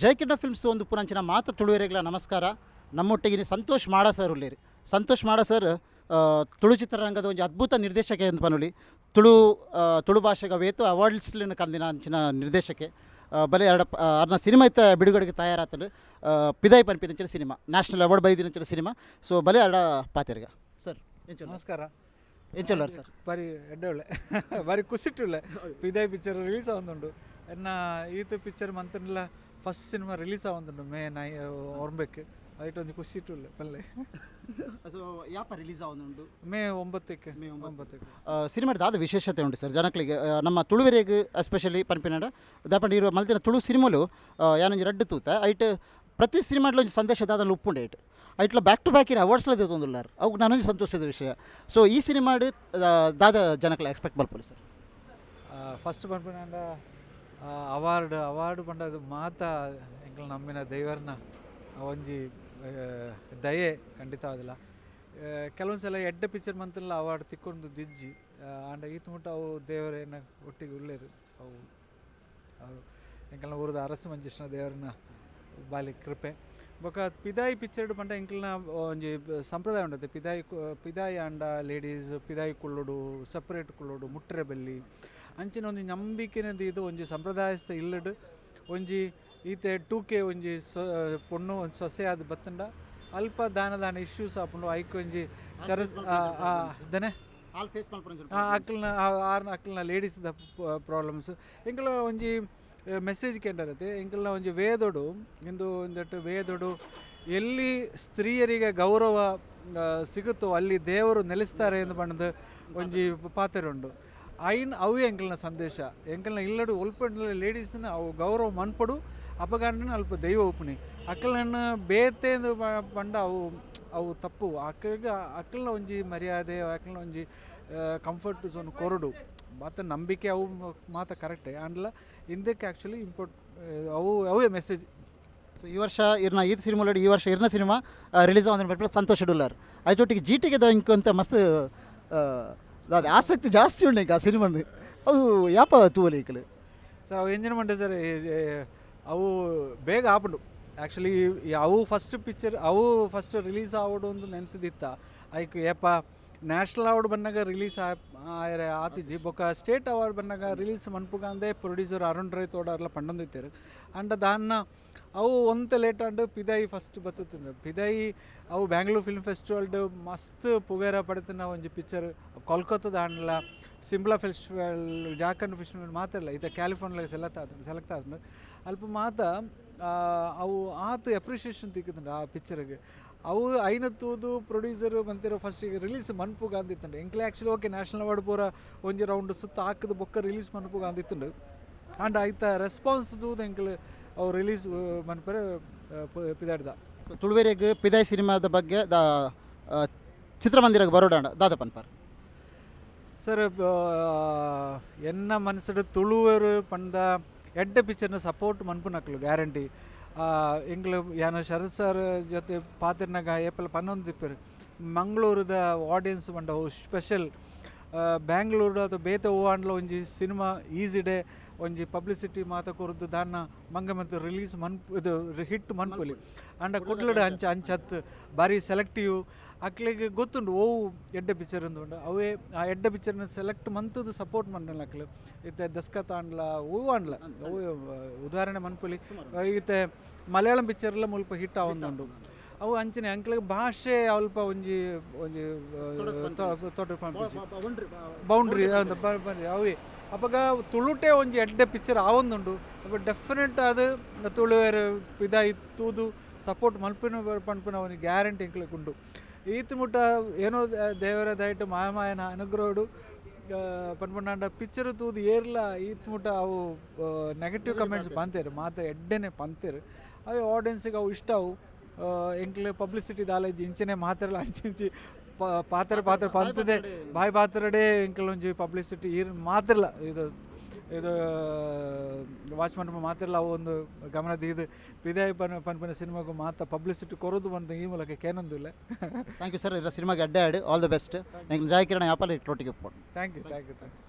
ಜಯಕಿರಣ films ಒಂದು ಪುನಂಚಿನ ಮಾತು ತುಳುವೆರೆಗಳ ನಮಸ್ಕಾರ. ನಮ್ಮೊಟ್ಟಿಗೆ ಸಂತೋಷ್ ಮಾಡ ಸರ್ ಉಳ್ಳೇರಿ. ಸಂತೋಷ್ ಮಾಡ ಸರ್ ತುಳು ಚಿತ್ರರಂಗದ ಒಂದು ಅದ್ಭುತ ನಿರ್ದೇಶಕ ಎಂದು ಪನೊಲಿ. ತುಳು ತುಳು ಭಾಷೆಗೆ ವೇತು ಅವಾರ್ಡ್ಸ್ಲಿನ ಕಂದಿನ ಅಂಚಿನ ನಿರ್ದೇಶಕ. ಬಲೆ ಎರಡು ಅರ್ನ ಸಿನಿಮಾ ಇತ್ತ ಬಿಡುಗಡೆಗೆ ತಯಾರಾತಲು ಪಿದಾಯಿ ಪನ್ಪಿನಂಚಿನ ಸಿನಿಮಾ ನ್ಯಾಷನಲ್ ಅವಾರ್ಡ್ ಬೈದಿನ ಸಿನಿಮಾ. ಸೊ ಬಲೆ ಎರಡ ಪಾತಿರ್ಗ. ಸರ್ ನಮಸ್ಕಾರ. ಎಂಚಲ್ಲ ಸರ್? ಬಾರಿ ಎಡ್ಡೊಳ್ಳೆ ಬಾರಿ ಖುಷಿಟ್ಟುಳ್ಳೆ ಪಿದಾಯಿ ಪಿಕ್ಚರ್ ರಿಲೀಸ್ ಆವೊಂದುಂಡು ಎನ್ನ ಈತ ಪಿಕ್ಚರ್ ಮಂತನ್ಲ ಫಸ್ಟ್ ಸಿನಿಮಾ ರಿಲೀಸ್ ಆವೊಂದುಂಡು ಮೇ ನೈ ಒರ್ಬೇಕು ಐಟ್ ಒಂದು ಖುಷಿ ಇಟ್ಟುಳ್ಳೆ ಪಲ್ಲೆ. ಸೊ ಯಾಪ ರಿಲೀಸ್ ಆವೊಂದುಂಡು ಮೇ ಒಂಬತ್ತಕ್ಕೆ. ಮೇ ಒಂಬತ್ತು. ಒಂಬತ್ತಕ್ಕೆ. ಸಿನಿಮಾದ ಆದ ವಿಶೇಷತೆ ಉಂಟು ಸರ್ ಜನಕ್ಲಿಗೆ ಆ, ನಮ್ಮ ತುಳುವೆರೆಗೆ ಎಸ್ಪೆಷಲಿ ಪನ್ಪಿನಾಡ ದಾಪಂಡ ಇರುವ ಮಲ್ತಿನ ತುಳು ಸಿನಿಮಾಲು ಯಾನೊಂಜಿ ರಡ್ಡು ತೂತ ಐಟ್ ಪ್ರತಿ ಸಿನಿಮಾಡ್ಲ ಒಂದು ಸಂದೇಶ ದಾದ ಉಪ್ಪುಂಡೆ ಐಟ್. ಐಟ್ಲ ಬ್ಯಾಕ್ ಟು ಬ್ಯಾಕ್ ಇರೋ ಅವಾರ್ಡ್ಸ್ಲ ದೇತೊಂದುಲ್ಲಾರ್ ಅವು ನನಗೆ ಸಂತೋಷದ ವಿಷಯ. ಸೊ ಈ ಸಿನಿಮಾಡ್ ಆ, ದಾದ ಜನಕ್ಲ ಎಕ್ಸ್ಪೆಕ್ಟ್ ಮಲ್ಪೊಲಿ ಸರ್. ಫಸ್ಟ್ ಪನ್ಪುನಾಂಡ ಅವಾರ್ಡ್ ಅವಾರ್ಡ್ ಪಂಡದು ಮಾತ ಎಂಕಲ್ ನಮ್ಮಿನ ದೈವರ್ನ ಒಂಜಿ ದಯೆ ಖಂಡಿತ ಆದಿಲ್ಲ. ಕೆಲವೊಂದು ಸಲ ಎಡ್ಡೆ ಪಿಕ್ಚರ್ ಮಂತಲ್ಲ ಅವಾರ್ಡ್ ತಿಕ್ಕೊಂಡು ದಿಜ್ಜಿ ಆಂಡ ಈತ್ ಮುಟ್ಟ ಅವು ದೇವರೇನ ಒಟ್ಟಿಗೆ ಉಳ್ಳೇರು, ಅವು ಅವು ಎಂಕಲ್ನ ಊರದ ಅರಸ ಮಂಜೇಶ್ವರ ದೇವರನ್ನ ಬಾಲಿ ಕೃಪೆ. ಬೊಕ ಪಿದಾಯಿ ಪಿಕ್ಚರ್ಡ್ ಪಂಡ ಎಂಕಲ್ನ ಒಂಜಿ ಸಂಪ್ರದಾಯ ಉಂಡತೆ, ಪಿದಾಯಿ ಪಿದಾಯಿ ಆಂಡ ಲೇಡೀಸ್, ಪಿದಾಯಿ ಕುಳ್ಳೋಡು, ಸಪ್ರೇಟ್ ಕುಳ್ಳೋಡು, ಮುಟ್ರೆ ಬೆಲ್ಲಿ ಅಂಚಿನ ಒಂದು ನಂಬಿಕೆನದು ಇದು ಒಂಜಿ ಸಂಪ್ರದಾಯಸ್ಥ ಇಲ್ಲಡು ಒಂಜಿ ಈತೆ ಟೂಕೆ ಒಂಜಿ ಸೊ ಪೊಣ್ಣು ಒಂದು ಸೊಸೆ ಆದ ಬತ್ತಂಡ ಅಲ್ಪ ದಾನ ದಾನ ಇಶ್ಯೂಸ್ ಆಪುಂಡು ಐಕ್ ಒಂಜಿ ಶರತ್ ದನೆ? ಅಕ್ಕಲ್ನ ಆರ್ನ ಅಕ್ಕಲ್ನ ಲೇಡೀಸ್ದ ಪ್ರಾಬ್ಲಮ್ಸ್ ಎಂಕಲ ಒಂಜಿ ಮೆಸೇಜ್ ಕೆಂಡರತೆ ಎಂಕಲ್ನ ಒಂಜಿ ವೇದೊಡು ಇಂದು ಒಂದಟ್ಟು ವೇದೊಡು ಎಲ್ಲಿ ಸ್ತ್ರೀಯರಿಗೆ ಗೌರವ ಸಿಗುತ್ತೋ ಅಲ್ಲಿ ದೇವರು ನೆಲೆಸ್ತಾರೆ ಎಂದು ಬಣ್ಣದ ಒಂಜಿ ಪಾತ್ರ ಉಂಡು ಐನ್ ಅವೇ ಎಂಕಲ್ನ ಸಂದೇಶ. ಎಂಕಲ್ನ ಇಲ್ಲಡು ಒಲ್ಪ ಲೇಡೀಸ್ನ ಅವು ಗೌರವ ಮನ್ಪಡು ಅಪಗಾಂಡನ ಅಲ್ಪ ದೈವ ಉಪನಿ ಅಕ್ಕಲನ್ನ ಬೇತೆ ಪಂಡ ಅವು ಅವು ತಪ್ಪು. ಅಕ್ಕಗ ಅಕ್ಕಲ್ನ ಒಂಜಿ ಮರ್ಯಾದೆ ಅಕ್ಕಲ್ನ ಒಂಜಿ ಕಂಫರ್ಟ್ ಝೋನ್ ಕೊರಡು. ಮತ್ತೆ ನಂಬಿಕೆ ಅವು ಮಾತ್ರ ಮಾತ ಕರೆಕ್ಟೇ. ಅಂಡ್ಲ ಹಿಂದಕ್ಕೆ ಆ್ಯಕ್ಚುಲಿ ಇಂಪೋರ್ಟ್ ಅವು, ಅವೇ ಮೆಸೇಜ್ ಸೊ ಈ ವರ್ಷ ಇರ್ನ ಈದ್ ಸಿನಿಮಾ ಈ ವರ್ಷ ಇರ್ನ ಸಿನಿಮಾ ರಿಲೀಸ್ ಬರ್ಪಿನ ಸಂತೋಷ ಡುಲ್ಲರ್ ಅದೊಟ್ಟಿಗೆ ಜಿ ಟಿಗೆ ಅಂತ ಮಸ್ತ್ ದಾದ ಆಸಕ್ತಿ ಜಾಸ್ತಿ ಉಂಡು ಆ ಸಿನಿಮಾ ಅದು ಯಾಪ ತೂವಲಿ ಸರ್, ಅವು ಎಂಜಿನ ಮಂಡೆ ಸರ್ ಅವು ಬೇಗ ಆಪುಂಡು ಆ್ಯಕ್ಚುಲಿ ಅವು ಫಸ್ಟ್ ಪಿಕ್ಚರ್ ಅವು ಫಸ್ಟ್ ರಿಲೀಸ್ ಆವಡು ಒಂದು ನೆನ್ತಿದ್ದಿತ್ತ ಐಕ್ ಏಪ ನ್ಯಾಷನಲ್ ಅವಾರ್ಡ್ ಬಂದಾಗ ರಿಲೀಸ್ ಆತಿಜಿ ಬೊಕ ಸ್ಟೇಟ್ ಅವಾರ್ಡ್ ಬಂದಾಗ ರಿಲೀಸ್ ಮನ್ಪುಗಂದೆ ಪ್ರೊಡ್ಯೂಸರ್ ಅರುಣ್ ರೈ ತೋಡರ್ಲ ಪಂಡೊಂದಿತ್ತಾರೆ ಅಂಡ್ ದಾನ್ನ ಅವು ಒಂತ ಲೇಟ್ ಅಂಡ್ ಪಿದಾಯಿ ಫಸ್ಟ್ ಬತ್ತುತ್ತಿಂದು ಪಿದಾಯಿ ಅವು ಬ್ಯಾಂಗ್ಳೂರ್ ಫಿಲ್ಮ್ ಫೆಸ್ಟಿವಲ್ಡ್ ಮಸ್ತ್ ಪುಗೇರ ಪಡೆತಿನ ಒಂಜಿ ಪಿಕ್ಚರ್ ಕೋಲ್ಕತ್ತಾದ ಆಂಡ್ಲ ಸಿಂಬ್ಲಾ ಫೆಸ್ಟಿವಲ್ ಜಾರ್ಖಂಡ್ ಫೆಸ್ಟಿವಲ್ ಮಾತ್ರಲ್ಲ ಇದು ಕ್ಯಾಲಿಫೋರ್ನಿಯಾಗ ಸೆಲೆಕ್ಟ್ ಆದ ಸೆಲೆಕ್ಟ್ ಆದ ಅಲ್ಪ ಮಾತ ಅವು ಆತು ಅಪ್ರಿಷಿಯೇಷನ್ ತಿಕ್ಕಿದ್ರು ಆ ಪಿಕ್ಚರ್ಗೆ ಅವು ಐನತ್ತೂದು ಪ್ರೊಡ್ಯೂಸರ್ ಮಂತಿರೋ ಫಸ್ಟಿಗೆ ರಿಲೀಸ್ ಮನ್ಪುಗ ಅಂದಿತ್ತುಂಡು ಎಂಕ್ಲೆ ಆ್ಯಕ್ಚುಲಿ ಓಕೆ ನ್ಯಾಷನಲ್ ಅವಾರ್ಡ್ ಪೂರ ಒಂಜಿ ರೌಂಡ್ ಸುತ್ತ ಹಾಕಿದ ಬೊಕ್ಕ ರಿಲೀಸ್ ಮನ್ಪುಗ ಅಂದಿತ್ತುಂಡು ಆ್ಯಂಡ್ ಐತ ರೆಸ್ಪಾನ್ಸ್ ದೂದು ಎಂಕ್ಲೆ ಅವು ರಿಲೀಸ್ ಮನ್ಪರೆ ಪಿದಾಡ್ದ. ತುಳುವೇರಿಗೆ ಪಿದಾಯ್ ಸಿನಿಮಾದ ಬಗ್ಗೆ ದ ಚಿತ್ರಮಂದಿರಕ್ಕೆ ಬರೋಡಾಂಡ ದಾದ ಪನ್ಪರ್ ಸರ್ ಎನ್ನ ಮನಸ್ಸಡ ತುಳುವರು ಪಂಡ ಎಡ್ಡೆ ಪಿಕ್ಚರ್ನ ಸಪೋರ್ಟ್ ಮನ್ಪುನಕ್ಲು ಗ್ಯಾರಂಟಿ ಎಂಗ್ಲು ಯಾನ ಶರತ್ ಸರ್ ಜೊತೆ ಪಾತಿರ್ನಾಗ ಏಪ್ರಿಲ್ ಪನ್ನೊಂದು ತಿಪ್ಪರು ಮಂಗಳೂರದ ಆಡಿಯನ್ಸ್ ಬಂಡವು ಸ್ಪೆಷಲ್ ಬ್ಯಾಂಗ್ಳೂರು ಅಥವಾ ಬೇತ ಹೂವಾಂಡ್ಲ ಒಂಜಿ ಸಿನಿಮಾ ಈಸಿ ಡೇ, ಒಂಜಿ ಪಬ್ಲಿಸಿಟಿ ಮಾತ ಕೊರದು ದಾನ್ನ ಮಂಗ ಮತ್ತು ರಿಲೀಸ್ ಮನ್ ಇದು ಹಿಟ್ ಮನ್ಪುಲಿ. ಅಂಡ ಕುಡ್ಲಡ್ ಅಂಚ, ಅಂಚತ್ ಬಾರಿ ಸೆಲೆಕ್ಟಿವ್. ಅಕ್ಲಿಗೆ ಗೊತ್ತುಂಡು ಓವು ಎಡ್ಡೆ ಪಿಕ್ಚರ್ ಉಂಡು. ಅವೇ ಆ ಎಡ್ಡೆ ಪಿಕ್ಚರ್ನ ಸೆಲೆಕ್ಟ್ ಮಂತದ್ದು ಸಪೋರ್ಟ್ ಮಂಡಲ ಅಕ್ಲು. ಇತ್ತೆ ದಸ್ಕತ್ ಆಂಡ್ಲ ಹೂ ಆಂಡ್ಲ. ಉದಾಹರಣೆ ಮನ್ಪುಲಿ. ಇತ್ತೆ ಮಲಯಾಳಂ ಪಿಕ್ಚರ್ಲ ಮುಲ್ಪ ಹಿಟ್ ಆವೊಂದುಂಡು. ಅವು ಅಂಚನೆ ಅಂಕ್ಲಿಗೆ ಭಾಷೆ ಅಲ್ಪ ಒಂಜಿ ಒಂಜಿ ಬೌಂಡ್ರಿ ಅವೇ. ಅಪ್ಪಗ ತುಳುಟೆ ಒಂಜಿ ಎಡ್ಡೆ ಪಿಕ್ಚರ್ ಆವೊಂದುಂಡು ಅಪ್ಪ ಡೆಫಿನೆಟ್ ಅದು ತುಳುವೇರು ಇದಾಯಿ ತೂದು ಸಪೋರ್ಟ್ ಮಲ್ಪಿನ ಪಂಪಿನ ಒಂದು ಗ್ಯಾರಂಟಿ ಎಂಕ್ಲಿಗೆ ಉಂಡು ಈತ್ ಮುಟ್ಟ ಏನೋ ದೇವರ ದಯಟು ಮಾಯಮಾಯನ ಅನುಗ್ರಹಡು ಪನ್ಪಂಡ ಪಿಕ್ಚರ್ ತೂದು ಏರ್ಲ ಈತ್ ಮುಟ್ಟ ಅವು ನೆಗೆಟಿವ್ ಕಮೆಂಟ್ಸ್ ಪಂತೇರು ಮಾತ್ರ ಎಡ್ಡೆನೆ ಪಂತೇರು. ಅವು ಆಡಿಯನ್ಸಿಗೆ ಅವು ಇಷ್ಟ ಅವು ಎಂಕ್ಲೆ ಪಬ್ಲಿಸಿಟಿ ದಾಲೇಜ್ ಇಂಚನೆ ಮಾತಾಡಲ್ಲ ಅಂಚಿಂಚಿ ಪ- ಪಾತ್ರ ಪಾತ್ರ ಪಂತದೆ. ಬಾಯ್ ಪಾತ್ರಡೆ ಒಂಜಿ ಪಬ್ಲಿಸಿಟಿ ಇರ್ ಮಾತಿರಲ್ಲ ಇದು ಇದು ವಾಚ್ಮನ್ ಮಾತಿರಲ್ಲ ಅವು ಒಂದು ಗಮನ ದೀದು ಪಿದಾಯಿ ಪನ್ ಪನ್ಪನ ಸಿನಿಮಾಗೂ ಮಾತ್ರ ಪಬ್ಲಿಸಿಟಿ ಕೊರೋದು ಬಂದು ಈ ಮೂಲಕ ಕೇನೊಂದಿಲ್ಲ ಥ್ಯಾಂಕ್ ಯು ಸರ್ ಇರೋ ಸಿನಿಮಾಗೆ ಅಡ್ಡಾಡಿ ಆಲ್ ದ ಬೆಸ್ಟ್ ಜಾಯ್ ಕಿರಣ ಯಾಪಲ್ಲಿ ಟೋಟಿಗೆ phone thank you thank you thanks